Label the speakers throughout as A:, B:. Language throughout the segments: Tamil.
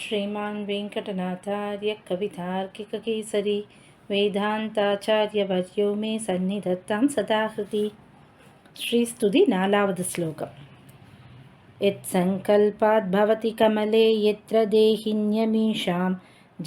A: श्रीमान् वेङ्कटनाथार्य कवितार्किककेसरी वेदान्ताचार्यवर्यो मे सन्निधत्तां सदा हृदि श्रीस्तुति नालावद् श्लोकम्। यत्सङ्कल्पाद्भवति कमले यत्र देहिन्यमीषां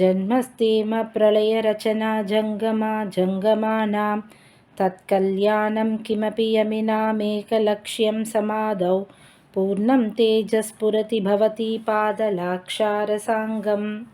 A: जन्मस्तेम प्रलयरचना जङ्गमा जङ्गमानां तत्कल्याणं किमपि यमिनामेकलक्ष्यं समादौ பூர்ணம் தேஜஸ்புரதி பவதி பாதலாக்ஷாரசாங்கம்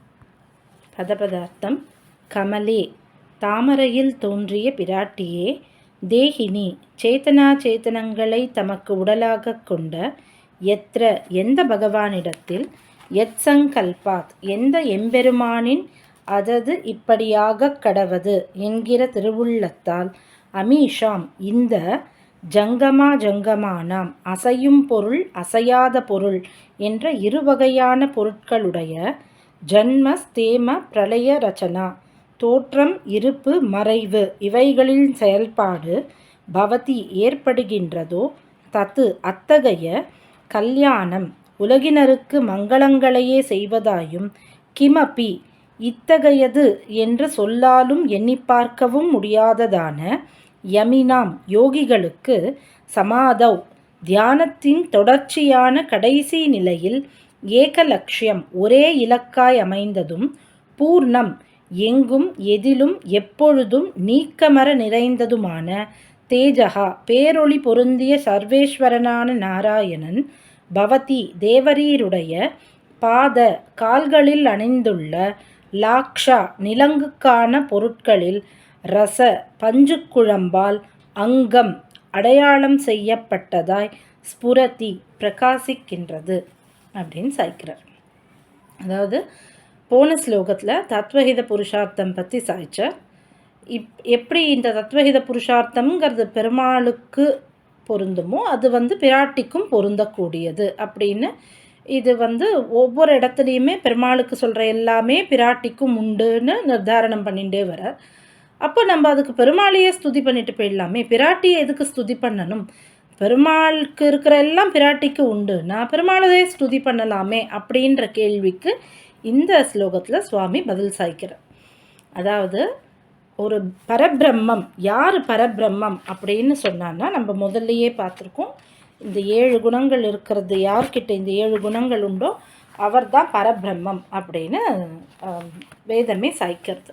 A: பதபதார்த்தம் கமலே தாமரையில் தோன்றிய பிராட்டியே தேகினி சேத்தனா சேத்தனங்களை தமக்கு உடலாக கொண்ட எத்திர எந்த பகவானிடத்தில்? எத் சங்கல்பாத் எந்த எம்பெருமானின் அதது இப்படியாக கடவது? என்கிற திருவுள்ளத்தால் அமீஷாம் இந்த ஜங்கமா ஜங்கமானாம். அசையும் பொருள் அசையாத பொருள் என்ற இருவகையான பொருட்களுடைய ஜன்ம ஸ்தேம பிரளய ரச்சனா தோற்றம் இருப்பு மறைவு இவைகளின் செயல்பாடு பவதி ஏற்படுகின்றதோ தத்து அத்தகைய கல்யாணம் உலகினருக்கு மங்களங்களையே செய்வதாயும் கிமப்பி இத்தகையது என்று சொல்லாலும் எண்ணி பார்க்கவும் முடியாததான யமினாம் யோகிகளுக்கு சமாதவ் தியானத்தின் தொடர்ச்சியான கடைசி நிலையில் ஏகலட்சியம் ஒரே இலக்காய் அமைந்ததும் பூர்ணம் எங்கும் எதிலும் எப்பொழுதும் நீக்கமர நிறைந்ததுமான தேஜகா பேரொளி பொருந்திய சர்வேஸ்வரனான நாராயணன் பவதி தேவரீருடைய பாத கால்களில் அணிந்துள்ள லாக்ஷா நிலங்குக்கான பொருட்களில் ரச பஞ்சுக்குழம்பால் அங்கம் அடையாளம் செய்யப்பட்டதாய் ஸ்புரதி பிரகாசிக்கின்றது அப்படின்னு சாய்க்கிறார். அதாவது போன ஸ்லோகத்தில் தத்வஹித புருஷார்த்தம் பற்றி சாய்ச்சார். இப் எப்படி இந்த தத்வஹித புருஷார்த்தம்ங்கிறது பெருமாளுக்கு பொருந்துமோ அது வந்து பிராட்டிக்கும் பொருந்தக்கூடியது அப்படின்னு இது வந்து ஒவ்வொரு இடத்துலையுமே பெருமாளுக்கு சொல்கிற எல்லாமே பிராட்டிக்கும் உண்டுன்னு நிர்தாரணம் பண்ணிகிட்டே வர அப்போ நம்ம அதுக்கு பெருமாளையே ஸ்துதி பண்ணிட்டு போயிடலாமே. பிராட்டியை எதுக்கு ஸ்துதி பண்ணணும்? பெருமாளுக்கு இருக்கிற எல்லாம் பிராட்டிக்கு உண்டு. நான் பெருமாளையே ஸ்துதி பண்ணலாமே அப்படின்ற கேள்விக்கு இந்த ஸ்லோகத்தில் சுவாமி பதில் சாய்க்கிறார். அதாவது ஒரு பரபிரம்மம் யார் பரபிரம்மம் அப்படின்னு சொன்னான்னா நம்ம முதல்லையே பார்த்துருக்கோம். இந்த ஏழு குணங்கள் இருக்கிறது யார்கிட்ட இந்த ஏழு குணங்கள் உண்டோ அவர் தான் பரபிரம்மம் அப்படின்னு வேதமே சாய்க்கிறது.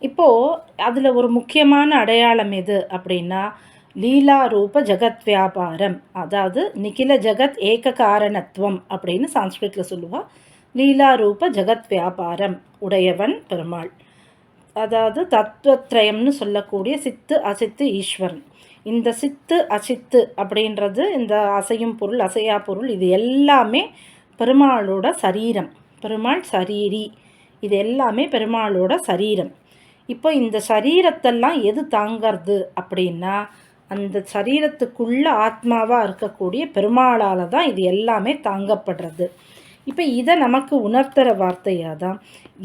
A: இப்போது அதில் ஒரு முக்கியமான அடையாளம் எது அப்படின்னா லீலா ரூப ஜகத் வியாபாரம். அதாவது நிகில ஜெகத் ஏக காரணத்துவம் அப்படின்னு சான்ஸ்கிரிட்டில் சொல்லுவாள் லீலா ரூப ஜகத் வியாபாரம் உடையவன் பெருமாள். அதாவது தத்துவத்ரயம்னு சொல்லக்கூடிய சித்து அசித்து ஈஸ்வரன். இந்த சித்து அசித்து அப்படின்றது இந்த அசையும் பொருள் அசையா பொருள் இது எல்லாமே பெருமாளோட சரீரம். பெருமாள் சரீரி. இது எல்லாமே பெருமாளோட சரீரம். இப்போ இந்த சரீரத்தெல்லாம் எது தாங்கிறது அப்படின்னா அந்த சரீரத்துக்குள்ள ஆத்மாவாக இருக்கக்கூடிய பெருமாளால் தான் இது எல்லாமே தாங்கப்படுறது. இப்போ இதை நமக்கு உணர்த்துகிற வார்த்தையாக தான்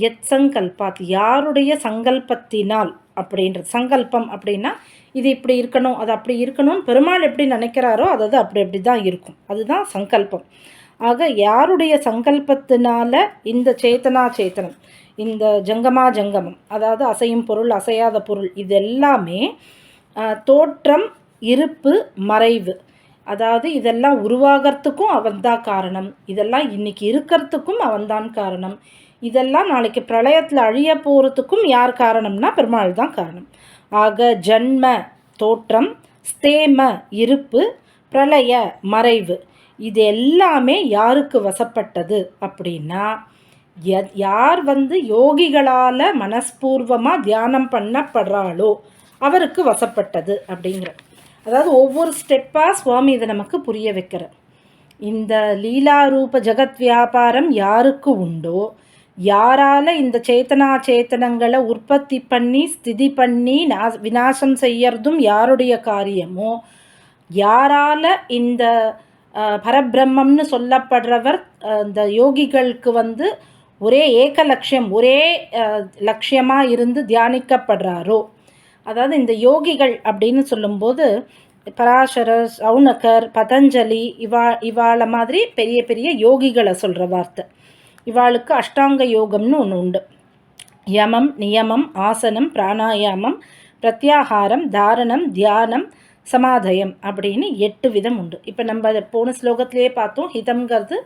A: எத் சங்கல்பாத் யாருடைய சங்கல்பத்தினால் அப்படின்றது சங்கல்பம் அப்படின்னா இது இப்படி இருக்கணும் அது அப்படி இருக்கணும்னு பெருமாள் எப்படி நினைக்கிறாரோ அது அப்படி அப்படி தான் இருக்கும். அதுதான் சங்கல்பம். ஆக யாருடைய சங்கல்பத்தினால இந்த சேத்தனா சேத்தனம் இந்த ஜங்கமா ஜங்கமம் அதாவது அசையும் பொருள் அசையாத பொருள் இது எல்லாமே தோற்றம் இருப்பு மறைவு. அதாவது இதெல்லாம் உருவாகிறதுக்கும் அவன்தான் காரணம். இதெல்லாம் இன்னைக்கு இருக்கிறதுக்கும் அவன்தான் காரணம். இதெல்லாம் நாளைக்கு பிரளயத்தில் அழிய போகிறதுக்கும் யார் காரணம்னா பெருமாள் தான் காரணம். ஆக ஜன்ம தோற்றம் ஸ்தேம இருப்பு பிரளய மறைவு இது எல்லாமே யாருக்கு வசப்பட்டது அப்படின்னா யார் வந்து யோகிகளால் மனஸ்பூர்வமாக தியானம் பண்ணப்படுறாளோ அவருக்கு வசப்பட்டது அப்படிங்கிற. அதாவது ஒவ்வொரு ஸ்டெப்பாக சுவாமி இதை நமக்கு புரிய வைக்கிற. இந்த லீலாரூப ஜெகத் வியாபாரம் யாருக்கு உண்டோ யாரால் இந்த சேத்தனா சேத்தனங்களை உற்பத்தி பண்ணி ஸ்திதி பண்ணி நா விநாசம் செய்யறதும் யாருடைய காரியமோ யாரால் இந்த பரபிரம்மம்னு சொல்லப்படுறவர் இந்த யோகிகளுக்கு வந்து ஒரே ஏக லட்சியம் ஒரே லட்சியமாக இருந்து தியானிக்கப்படுறாரோ? அதாவது இந்த யோகிகள் அப்படின்னு சொல்லும்போது பராசரர் சவுனகர் பதஞ்சலி இவா இவாளை மாதிரி பெரிய பெரிய யோகிகளை சொல்கிற வார்த்தை. இவாளுக்கு அஷ்டாங்க யோகம்னு ஒன்று உண்டு. யமம் நியமம் ஆசனம் பிராணாயாமம் பிரத்யாகாரம் தாரணம் தியானம் சமாதயம் அப்படின்னு எட்டு விதம் உண்டு. இப்போ நம்ம போன ஸ்லோகத்திலே பார்த்தோம் ஹிதம்ங்கிறது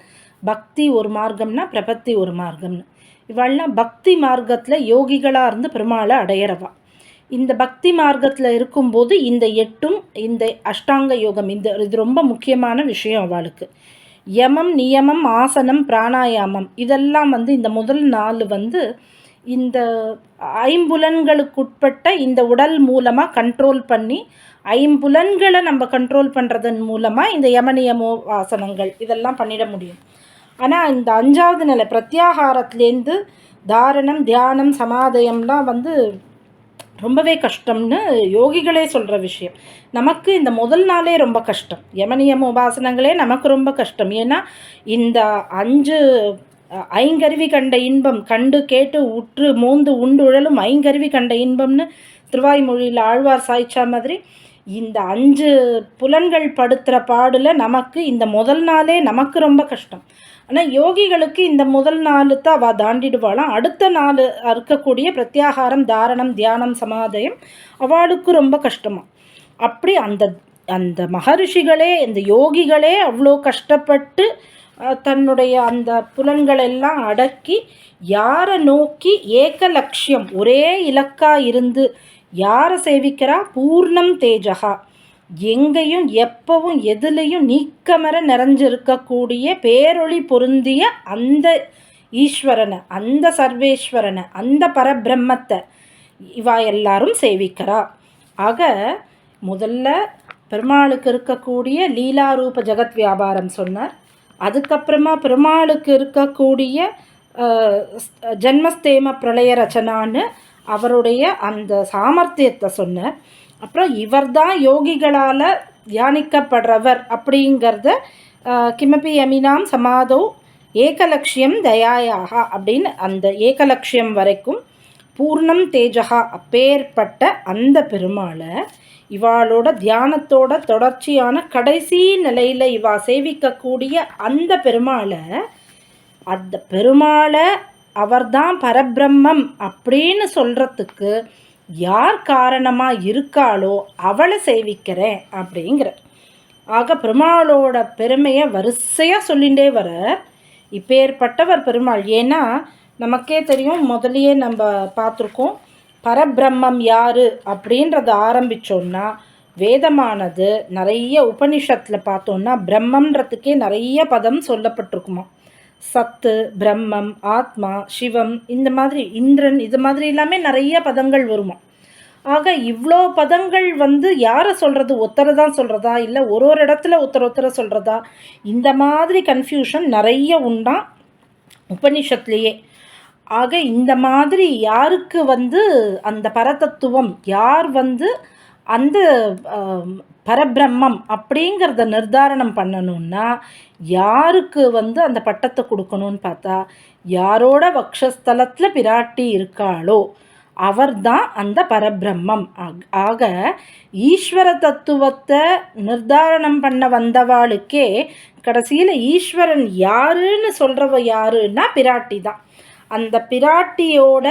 A: பக்தி ஒரு மார்க்கம்னா பிரபத்தி ஒரு மார்க்கம்னு. இவள்லாம் பக்தி மார்க்கத்தில் யோகிகளாக இருந்து பெருமாளை அடையிறவா. இந்த பக்தி மார்க்கத்தில் இருக்கும்போது இந்த எட்டும் இந்த அஷ்டாங்க யோகம் இந்த இது ரொம்ப முக்கியமான விஷயம் அவளுக்கு. யமம் நியமம் ஆசனம் பிராணாயாமம் இதெல்லாம் வந்து இந்த முதல் நாள் வந்து இந்த ஐம்புலன்களுக்குட்பட்ட இந்த உடல் மூலமாக கண்ட்ரோல் பண்ணி ஐம்புலன்களை நம்ம கண்ட்ரோல் பண்ணுறதன் மூலமாக இந்த யமனியமோ ஆசனங்கள் இதெல்லாம் பண்ணிட முடியும். ஆனால் இந்த அஞ்சாவது நிலை பிரத்யாகாரத்துலேருந்து தாரணம் தியானம் சமாதயம்லாம் வந்து ரொம்பவே கஷ்டம்னு யோகிகளே சொல்கிற விஷயம். நமக்கு இந்த முதல் நாளே ரொம்ப கஷ்டம். யமனியம் உபாசனங்களே நமக்கு ரொம்ப கஷ்டம். ஏன்னா இந்த அஞ்சு ஐங்கருவி கண்ட இன்பம் கண்டு கேட்டு உற்று மோந்து உண்டு உழலும் ஐங்கருவி கண்ட இன்பம்னு திருவாய்மொழியில் ஆழ்வார் சாய்ச்சா மாதிரி இந்த அஞ்சு புலன்கள் படுத்துகிற பாடில் நமக்கு இந்த முதல் நாளே நமக்கு ரொம்ப கஷ்டம். ஆனால் யோகிகளுக்கு இந்த முதல் நாலு தான் அவள் தாண்டிடுவாளாம் அடுத்த நாள் இருக்கக்கூடிய பிரத்யாகாரம் தாரணம் தியானம் சமாதயம் அவளுக்கு ரொம்ப கஷ்டமாக அப்படி அந்த அந்த மகரிஷிகளே இந்த யோகிகளே அவ்வளோ கஷ்டப்பட்டு தன்னுடைய அந்த புலன்களெல்லாம் அடக்கி யாரை நோக்கி ஏக லட்சியம் ஒரே இலக்காக இருந்து யாரை சேவிக்கிறா? பூர்ணம் தேஜகா எங்கேயும் எப்பவும் எதுலேயும் நீக்கமர நிறைஞ்சிருக்கக்கூடிய பேரொளி பொருந்திய அந்த ஈஸ்வரனை அந்த சர்வேஸ்வரனை அந்த பரபிரம்மத்தை இவா எல்லாரும் சேவிக்கிறா. ஆக முதல்ல பெருமாளுக்கு இருக்கக்கூடிய லீலாரூப ஜெகத் வியாபாரம் சொன்னார். அதுக்கப்புறமா பெருமாளுக்கு இருக்கக்கூடிய ஜென்மஸ்தேம பிரளய ரச்சனான்னு அவருடைய அந்த சாமர்த்தியத்தை சொன்னார். அப்புறம் இவர் தான் யோகிகளால் தியானிக்கப்படுறவர் அப்படிங்கிறத கிமப்பி அமினாம் சமாதோ ஏகலட்சியம் தயாயாக அப்படின்னு அந்த ஏகலட்சியம் வரைக்கும் பூர்ணம் தேஜகா அப்பேற்பட்ட அந்த பெருமாளை இவாளோட தியானத்தோட தொடர்ச்சியான கடைசி நிலையில் இவா சேவிக்கக்கூடிய அந்த பெருமாளை அந்த பெருமாளை அவர்தான் பரபிரம்மம் அப்படின்னு சொல்கிறதுக்கு யார் காரணமாக இருக்காளோ அவளை சேவிக்கிறேன் அப்படிங்கிற. ஆக பெருமாளோட பெருமையை வரிசையாக சொல்லிகிட்டே வர இப்பேற்பட்டவர் பெருமாள். ஏன்னா நமக்கே தெரியும் முதலியே நம்ம பார்த்துருக்கோம் பரபிரம்மம் யார் அப்படின்றத ஆரம்பித்தோம்னா வேதமானது நிறைய உபனிஷத்தில் பார்த்தோன்னா பிரம்மன்றதுக்கே நிறைய பதம் சொல்லப்பட்டிருக்குமா சத்து பிரம்மம் ஆத்மா சிவம் இந்த மாதிரி இந்திரன் இது மாதிரி எல்லாமே நிறைய பதங்கள் வருமா? ஆக இவ்வளோ பதங்கள் வந்து யாரை சொல்கிறது ஒத்தரை தான் சொல்கிறதா இல்லை ஒரு ஒரு இடத்துல ஒருத்தர் ஒத்தரை சொல்கிறதா இந்த மாதிரி கன்ஃபியூஷன் நிறைய உண்டா? உபனிஷத்துலேயே. ஆக இந்த மாதிரி யாருக்கு வந்து அந்த பரதத்துவம் யார் வந்து அந்த பரபிரம்மம் அப்படிங்கிறத நிர்தாரணம் பண்ணணும்னா யாருக்கு வந்து அந்த பட்டத்தை கொடுக்கணும்னு பார்த்தா யாரோட வக்ஷஸ்தலத்தில் பிராட்டி இருக்காளோ அவர்தான் அந்த பரபிரம்மம். ஆக ஈஸ்வர தத்துவத்தை நிர்தாரணம் பண்ண வந்தவாளுக்கே கடைசியில் ஈஸ்வரன் யாருன்னு சொல்கிறவ யாருன்னா பிராட்டி தான். அந்த பிராட்டியோட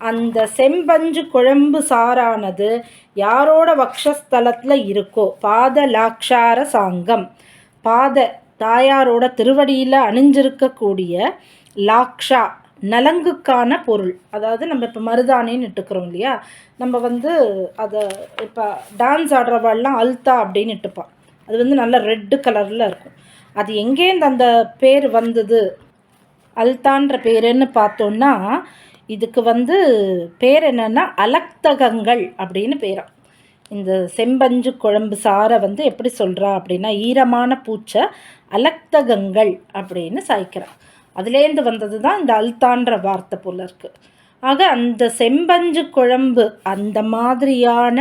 A: அந்த செம்பஞ்சு குழம்பு சாரானது யாரோட வக்ஷஸ்தலத்தில் இருக்கோ? பாத லாக்ஷார சாங்கம். பாத தாயாரோட திருவடியில் அணிஞ்சிருக்கக்கூடிய லாக்ஷா நலங்குக்கான பொருள். அதாவது நம்ம இப்போ மருதானின்னு இட்டுக்கிறோம் இல்லையா? நம்ம வந்து அதை இப்போ டான்ஸ் ஆடுறவாள்லாம் அல்தா அப்படின்னு இட்டுப்பான் அது வந்து நல்ல ரெட்டு கலரில் இருக்கும். அது எங்கேருந்து அந்த பேர் வந்தது? அல்தான்ற பேருன்னு பார்த்தோன்னா இதுக்கு வந்து பேர் என்னென்னா அலக்தகங்கள் அப்படின்னு பேராம் இந்த செம்பஞ்சு குழம்பு சாரை வந்து எப்படி சொல்கிறா அப்படின்னா ஈரமான பூச்சை அலக்தகங்கள் அப்படின்னு சாய்க்கிறான் அதுலேருந்து வந்தது தான் இந்த அல்தான்ற வார்த்தை போல இருக்குது ஆக அந்த செம்பஞ்சு குழம்பு அந்த மாதிரியான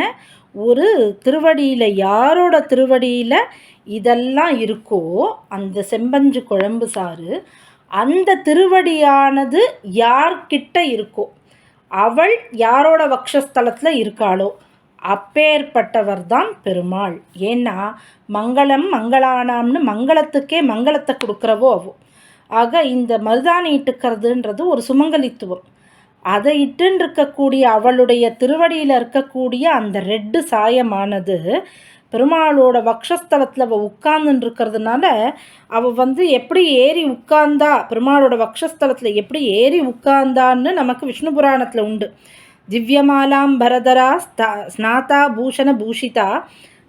A: ஒரு திருவடியில் யாரோட திருவடியில் இதெல்லாம் இருக்கோ அந்த செம்பஞ்சு குழம்பு சாறு அந்த திருவடியானது யார்கிட்ட இருக்கோ அவள் யாரோட வக்ஷஸ்தலத்தில் இருக்காளோ அப்பேற்பட்டவர் தான் பெருமாள். ஏன்னா மங்களம் மங்களானாம்னு மங்களத்துக்கே மங்களத்தை கொடுக்குறவோ அவோ. ஆக இந்த மருதாணி இட்டுக்கிறதுன்றது ஒரு சுமங்கலித்துவம். அதை இட்டுன்னு இருக்கக்கூடிய அவளுடைய திருவடியில் இருக்கக்கூடிய அந்த ரெட்டு சாயமானது பெருமாளோட வக்ஷஸ்தலத்தில் அவள் உட்கார்ந்துன்னு இருக்கிறதுனால அவள் வந்து எப்படி ஏறி உட்கார்ந்தா பெருமாளோட வக்ஷஸ்தலத்தில் எப்படி ஏறி உட்கார்ந்தான்னு நமக்கு விஷ்ணு புராணத்தில் உண்டு. திவ்யமாலாம் பரதரா ஸ்தா ஸ்நாதா பூஷண பூஷிதா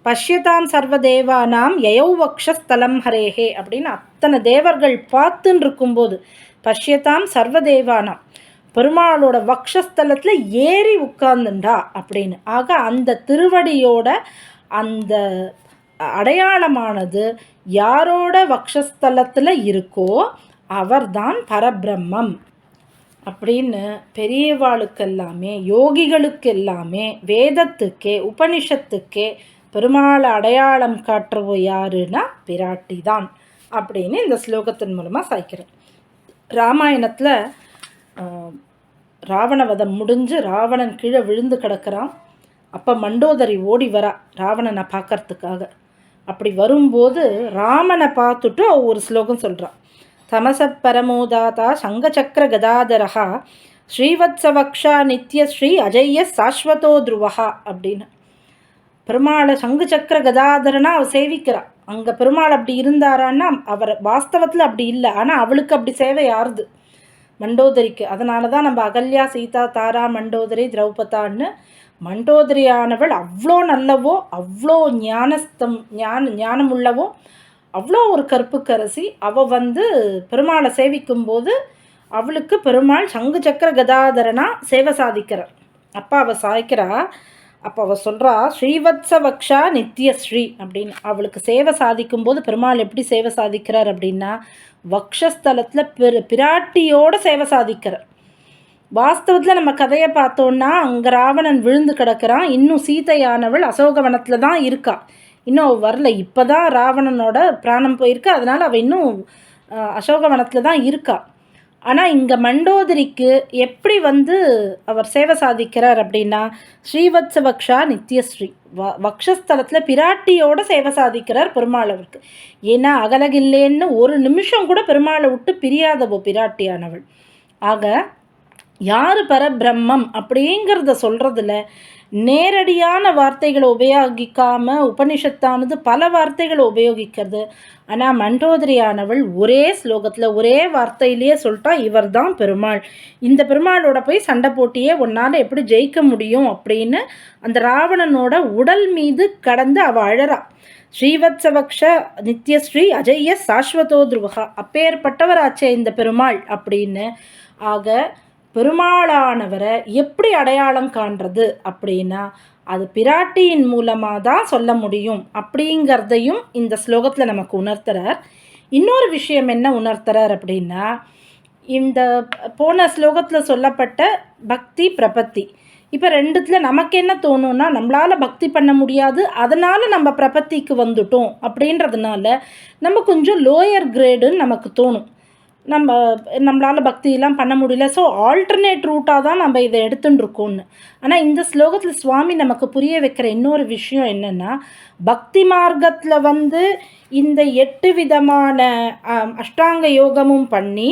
A: பஷ்யதாம் சர்வதேவானாம் யயௌ வக்ஷஸ்தலம் ஹரேஹே அப்படின்னு அத்தனை தேவர்கள் பார்த்துன்னு இருக்கும்போது பஷ்யதாம் சர்வதேவானாம் பெருமாளோட வக்ஷஸ்தலத்தில் ஏறி உட்கார்ந்துண்டா அப்படின்னு. ஆக அந்த திருவடியோட அந்த அடையாளமானது யாரோட வக்ஷஸ்தலத்தில் இருக்கோ அவர்தான் பரபிரம்மம். அப்படின்னு பெரியவாளுக்கெல்லாமே யோகிகளுக்கெல்லாமே வேதத்துக்கே உபனிஷத்துக்கே பெருமாளை அடையாளம் காட்டுறவோ யாருன்னா பிராட்டி தான் அப்படின்னு இந்த ஸ்லோகத்தின் மூலமாக சாய்க்கிறேன். ராமாயணத்தில் ராவணவதம் முடிஞ்சு ராவணன் கீழே விழுந்து கிடக்கிறான். அப்போ மண்டோதரி ஓடி வரா ராவணனை பார்க்கறதுக்காக. அப்படி வரும்போது ராமனை பார்த்துட்டு ஒரு ஸ்லோகம் சொல்கிறான் தமச பரமோதாதா சங்கச்சக்கர கதாதரஹா ஸ்ரீவத்சவக்ஷா நித்யஸ்ரீ அஜய்ய சாஸ்வதோ துருவஹா அப்படின்னு. பெருமாளை சங்கு சக்கர கதாதரனா அவள் சேவிக்கிறாள் அங்கே பெருமாள் அப்படி இருந்தாரான்னா அவர் வாஸ்தவத்தில் அப்படி இல்லை. ஆனால் அவளுக்கு அப்படி சேவை ஆறுது. மண்டோதரிக்கு. அதனால தான் நம்ம அகல்யா சீதா தாரா மண்டோதரி திரௌபதான்னு மண்டோதரியானவள் அவ்வளோ நல்லவோ அவ்வளோ ஞானஸ்தம் ஞான ஞானம் உள்ளவோ அவ்வளோ ஒரு கற்புக்கரசி. அவள் வந்து பெருமாளை சேவிக்கும்போது அவளுக்கு பெருமாள் சங்கு சக்கர கதாதரனா சேவை சாதிக்கிறார். அப்பா அவள் சாய்க்கிறா அப்போ அவள் சொல்கிறா ஸ்ரீவத்சவக்ஷா நித்யஸ்ரீ அப்படின்னு. அவளுக்கு சேவை சாதிக்கும்போது பெருமாள் எப்படி சேவை சாதிக்கிறார் அப்படின்னா வக்ஷஸ்தலத்தில் பிர பிராட்டியோட சேவை சாதிக்கிறார். வாஸ்தவத்தில் நம்ம கதையை பார்த்தோன்னா அங்கே ராவணன் விழுந்து கிடக்கிறான். இன்னும் சீதையானவள் அசோகவனத்தில் தான் இருக்கா. இன்னும் வரல. இப்போ தான் ராவணனோட பிராணம் போயிருக்கு. அதனால் அவள் இன்னும் அசோகவனத்தில் தான் இருக்கா. ஆனால் இங்கே மண்டோதரிக்கு எப்படி வந்து அவர் சேவை சாதிக்கிறார் அப்படின்னா ஸ்ரீவத்சவக்ஷா நித்யஸ்ரீ வ வக்ஷஸ்தலத்தில் பிராட்டியோட சேவை சாதிக்கிறார் பெருமாள் அவருக்கு. ஏன்னா அகலகில்லேன்னு ஒரு நிமிஷம் கூட பெருமாளை விட்டு பிரியாதவோ பிராட்டியானவள். ஆக யார் பரபிரம்மம் அப்படிங்கிறத சொல்கிறதுல நேரடியான வார்த்தைகளை உபயோகிக்காமல் உபனிஷத்தானது பல வார்த்தைகளை உபயோகிக்கிறது. ஆனால் மண்டோதரியானவள் ஒரே ஸ்லோகத்தில் ஒரே வார்த்தையிலேயே சொல்லிட்டா இவர் தான் பெருமாள். இந்த பெருமாளோட போய் சண்டை போட்டியே உன்னால் எப்படி ஜெயிக்க முடியும் அப்படின்னு அந்த ராவணனோட உடல் மீது கடந்து அவள் அழறா. ஸ்ரீவத்சவக்ஷ நித்யஸ்ரீ அஜய்ய சாஸ்வதோ துருவகா அப்பேற்பட்டவராச்சே இந்த பெருமாள் அப்படின்னு. ஆக பெருமாளானவரை எப்படி அடையாளம் காண்றது அப்படின்னா அது பிராட்டியின் மூலமாக தான் சொல்ல முடியும் அப்படிங்கிறதையும் இந்த ஸ்லோகத்தில் நமக்கு உணர்த்துறார். இன்னொரு விஷயம் என்ன உணர்த்துறார் அப்படின்னா இந்த போன ஸ்லோகத்தில் சொல்லப்பட்ட பக்தி பிரபத்தி. இப்போ ரெண்டுத்தில் நமக்கு என்ன தோணும்னா நம்மளால் பக்தி பண்ண முடியாது அதனால் நம்ம பிரபத்திக்கு வந்துட்டோம் அப்படின்றதுனால நம்ம கொஞ்சம் லோயர் கிரேடுன்னு நமக்கு தோணும். நம்ம நம்மளால் பக்தியெல்லாம் பண்ண முடியல. ஸோ ஆல்டர்னேட் ரூட்டாக தான் நம்ம இதை எடுத்துட்டுருக்கோம்னு. ஆனால் இந்த ஸ்லோகத்தில் சுவாமி நமக்கு புரிய வைக்கிற இன்னொரு விஷயம் என்னென்னா பக்தி மார்க்கத்தில் வந்து இந்த எட்டு விதமான அஷ்டாங்க யோகமும் பண்ணி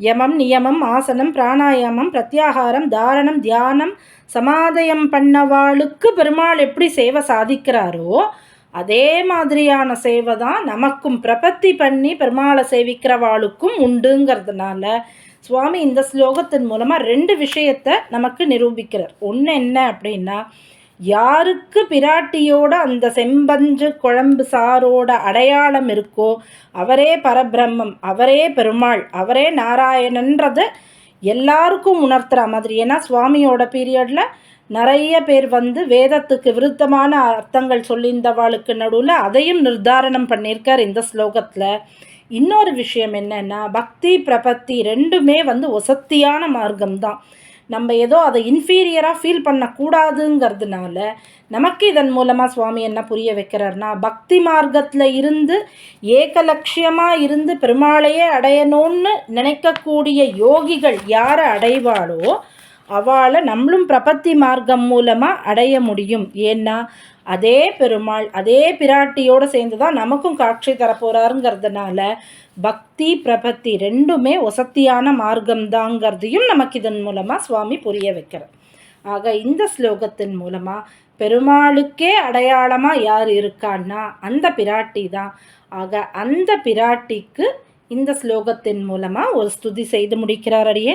A: யமம் நியமம் ஆசனம் பிராணாயாமம் பிரத்யாகாரம் தாரணம் தியானம் சமாதயம் பண்ணவாளுக்கு பெருமாள் எப்படி சேவை சாதிக்கிறாரோ அதே மாதிரியான சேவை தான் நமக்கும் பிரபத்தி பண்ணி பெருமாளை சேவிக்கிறவாளுக்கும் உண்டுங்கிறதுனால சுவாமி இந்த ஸ்லோகத்தின் மூலமாக ரெண்டு விஷயத்தை நமக்கு நிரூபிக்கிறார். ஒன்று என்ன அப்படின்னா யாருக்கு பிராட்டியோட அந்த செம்பஞ்சு குழம்பு சாரோட அடையாளம் இருக்கோ அவரே பரபிரம்மம் அவரே பெருமாள் அவரே நாராயணன்றதை எல்லாருக்கும் உணர்த்துற மாதிரி. ஏன்னா சுவாமியோட பீரியடில் நிறைய பேர் வந்து வேதத்துக்கு விருத்தமான அர்த்தங்கள் சொல்லியிருந்தவாளுக்கு நடுவில் அதையும் நிர்தாரணம் பண்ணியிருக்கார் இந்த ஸ்லோகத்தில். இன்னொரு விஷயம் என்னென்னா பக்தி பிரபத்தி ரெண்டுமே வந்து ஒசத்தியான மார்க்கம்தான். நம்ம ஏதோ அதை இன்ஃபீரியராக ஃபீல் பண்ணக்கூடாதுங்கிறதுனால நமக்கு இதன் மூலமாக சுவாமி என்ன புரிய வைக்கிறார்னா பக்தி மார்க்கத்தில் இருந்து ஏகலட்சியமாக இருந்து பெருமாளையே அடையணும்னு நினைக்கக்கூடிய யோகிகள் யாரை அடைவாளோ அவளை நம்மளும் பிரபத்தி மார்க்கம் மூலமாக அடைய முடியும். ஏன்னா அதே பெருமாள் அதே பிராட்டியோடு சேர்ந்து தான் நமக்கும் காட்சி தரப்போகிறாருங்கிறதுனால பக்தி பிரபத்தி ரெண்டுமே ஒசத்தியான மார்க்கம்தாங்கிறதையும் நமக்கு இதன் மூலமாக சுவாமி புரிய வைக்கிறார். ஆக இந்த ஸ்லோகத்தின் மூலமாக பெருமாளுக்கே அடையாளமாக யார் இருக்கான்னா அந்த பிராட்டி தான். ஆக அந்த பிராட்டிக்கு இந்த ஸ்லோகத்தின் மூலமாக ஒரு ஸ்துதி செய்து முடிக்கிறார் அடியே